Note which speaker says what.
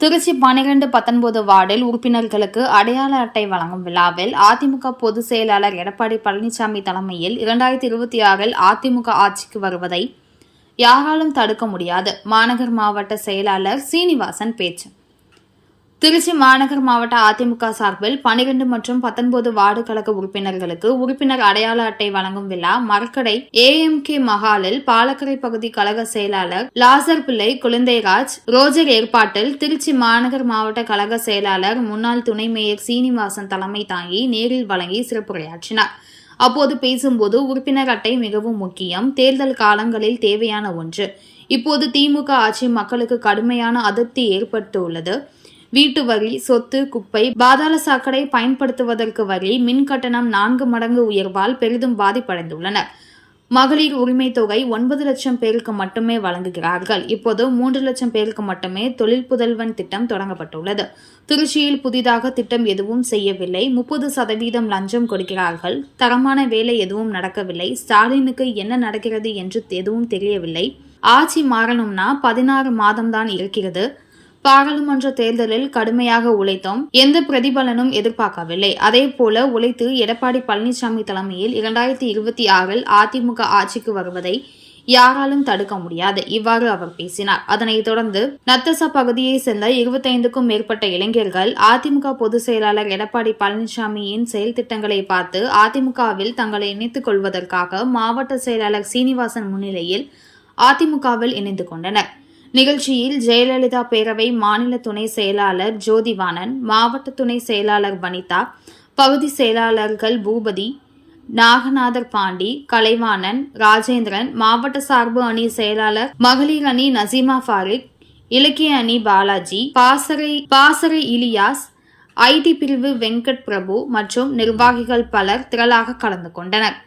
Speaker 1: திருச்சி பனிரெண்டு பத்தொன்பது வார்டில் உறுப்பினர்களுக்கு அடையாள அட்டை வழங்கும் விழாவில் அதிமுக பொதுச் செயலாளர் எடப்பாடி பழனிசாமி தலைமையில் இரண்டாயிரத்தி இருபத்தி ஆறில் அதிமுக ஆட்சிக்கு வருவதை யாராலும் தடுக்க முடியாது. மாநகர் மாவட்ட செயலாளர் சீனிவாசன் பேச்சு. திருச்சி மாநகர் மாவட்ட அதிமுக சார்பில் பனிரெண்டு மற்றும் பத்தொன்பது வார்டு கழக உறுப்பினர்களுக்கு உறுப்பினர் அடையாள அட்டை வழங்கும் விழா மரக்கடை ஏஎம்கே மஹாலில் பாலக்கரை பகுதி கழக செயலாளர் லாசர் பிள்ளை குழந்தைராஜ் ரோஜர் ஏற்பாட்டில் திருச்சி மாநகர் மாவட்ட கழக செயலாளர் முன்னாள் துணை மேயர் சீனிவாசன் தலைமை தாங்கி நேரில் வழங்கி சிறப்புரையாற்றினார். அப்போது பேசும்போது உறுப்பினர் அட்டை மிகவும் முக்கியம் தேர்தல் காலங்களில் தேவையான ஒன்று. இப்போது திமுக ஆட்சி மக்களுக்கு கடுமையான அதிருப்தி ஏற்பட்டுள்ளது. வீட்டு வரி சொத்து குப்பை பாதாள சாக்கடை பயன்படுத்துவதற்கு வரி மின் கட்டணம் நான்கு மடங்கு உயர்வால் பெரிதும் பாதிப்படைந்துள்ளனர். மகளிர் உரிமை தொகை ஒன்பது லட்சம் பேருக்கு மட்டுமே வழங்குகிறார்கள். இப்போது மூன்று லட்சம் பேருக்கு மட்டுமே தொழில் புதல்வன் திட்டம் தொடங்கப்பட்டுள்ளது. திருச்சியில் புதிதாக திட்டம் எதுவும் செய்யவில்லை. முப்பது சதவீதம் லஞ்சம் கொடுக்கிறார்கள். தரமான வேலை எதுவும் நடக்கவில்லை. ஸ்டாலினுக்கு என்ன நடக்கிறது என்று எதுவும் தெரியவில்லை. ஆட்சி மாறணும்னா பதினாறு மாதம்தான் இருக்கிறது. பாராளுமன்ற தேர்தலில் கடுமையாக உழைத்தோம். எந்த பிரதிபலனும் எதிர்பார்க்கவில்லை. அதே போல உழைத்து எடப்பாடி பழனிசாமி தலைமையில் இரண்டாயிரத்தி இருபத்தி ஆறில் அதிமுக ஆட்சிக்கு வருவதை யாராலும் தடுக்க முடியாது. இவ்வாறு அவர் பேசினார். அதனைத் தொடர்ந்து நத்தசா பகுதியை சேர்ந்த இருபத்தைந்துக்கும் மேற்பட்ட இளைஞர்கள் அதிமுக பொதுச் செயலாளர் எடப்பாடி பழனிசாமியின் செயல் திட்டங்களை பார்த்து அதிமுகவில் தங்களை இணைத்துக் கொள்வதற்காக மாவட்ட செயலாளர் சீனிவாசன் முன்னிலையில் அதிமுகவில் இணைந்து கொண்டனர். நிகழ்ச்சியில் ஜெயலலிதா பேரவை மாநில துணை செயலாளர் ஜோதிவாணன் மாவட்ட துணை செயலாளர் வனிதா பகுதி செயலாளர்கள் பூபதி நாகநாதர் பாண்டி கலைவாணன் ராஜேந்திரன் மாவட்ட சார்பு அணி செயலாளர் மகளிர் அணி நசீமா ஃபாரிக் இலக்கிய அணி பாலாஜி பாசறை பாசறை இலியாஸ் ஐடி பிரிவு வெங்கட் பிரபு மற்றும் நிர்வாகிகள் பலர் திரளாக கலந்து கொண்டனர்.